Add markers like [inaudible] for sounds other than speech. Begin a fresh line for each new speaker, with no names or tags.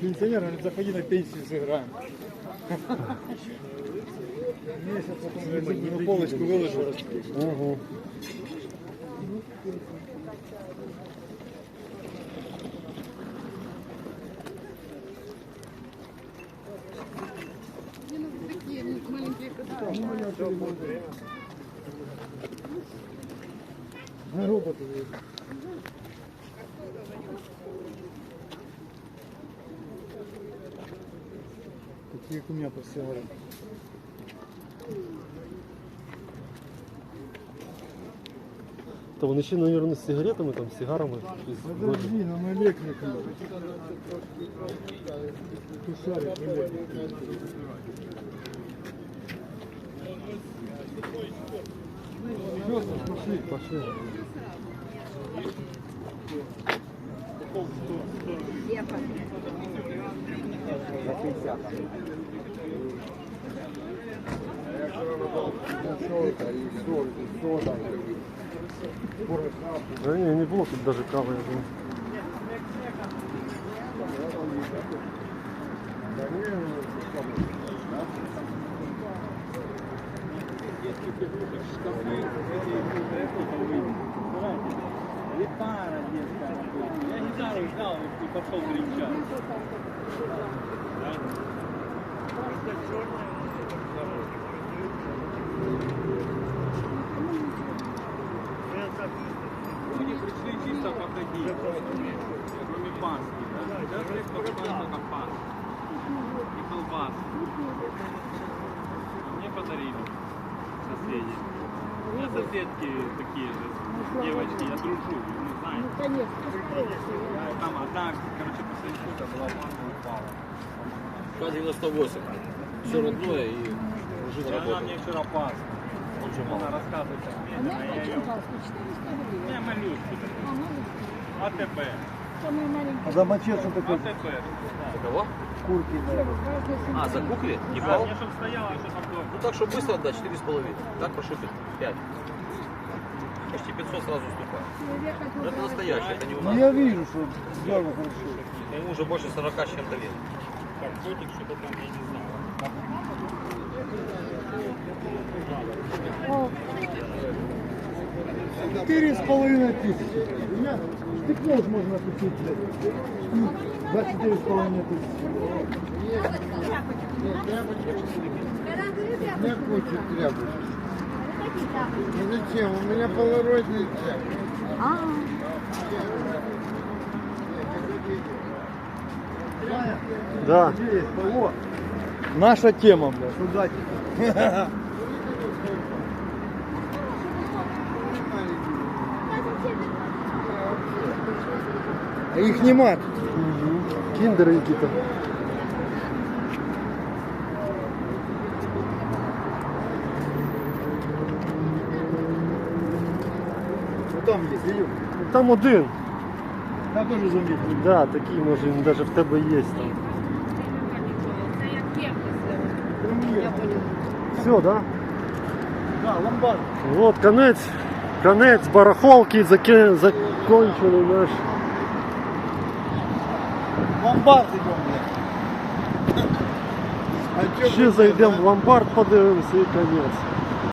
Пенсионер, говорит, заходи на пенсию сыграем. Месяц потом на полочку выложил.
Угу.
Мне нужны такие маленькие кусочки.
На роботы. Такие как у меня посылали.
То вони ще, мабуть, з сигаретами, там, з сигарами. щось вроде.
Подожди, нам электрик надо. Тушарик, электрик. Пошли.
Пошли. Да не, не было тут даже кавы, я думаю.
Я гитару ждал и пошел кричать. Люди пришли чисто походить, кроме паски. да. Здесь покупают только паску и колбаску. Мне подарили соседи. У меня соседки такие же, девочки, я дружу, ну знаете. Я Там одна, короче, после института была ванну упала.
К-98. Все родное и пружина
она
работает.
мне вчера паску.
Очень
Она рассказывает так
А
медленно, я ее...
ну,
Не, малюску такую. АТБ.
Самые маленькие.
А за мачете такое?
АТБ.
За кого?
Курки, наверное.
А, за кукли? Не
Да,
брал?
мне чтоб стояла, что дома.
Ну так, чтобы быстро отдать, 4,5. Так прошу 5. Почти 500 сразу уступаю. Но это настоящее, это не у
Ну
нас.
я вижу, что сделано хорошо.
Ему уже больше 40 с чем-то лет.
Так, котик что-то там, я не знаю.
Четыре с половиной тысячи. У меня стекло ж можно купить, блядь. За четыре с половиной тысячи.
Я кучу тряпок. Ну зачем? У меня полароидный тряпок.
Да.
Есть, вот. Наша тема, блядь. [laughs] Сюда. А их нема тут.
Киндеры какие-то.
Ну там есть, видел?
Там один.
Там тоже заметил.
Да, такі, може, він навіть в тебе є там. Все, да?
Да, ломбард.
Вот, конець, конець барахолки заки- закончили наш.
Ломбард идем, блядь. А
Ще
вы,
зайдемо в ломбард, подивимося і конець.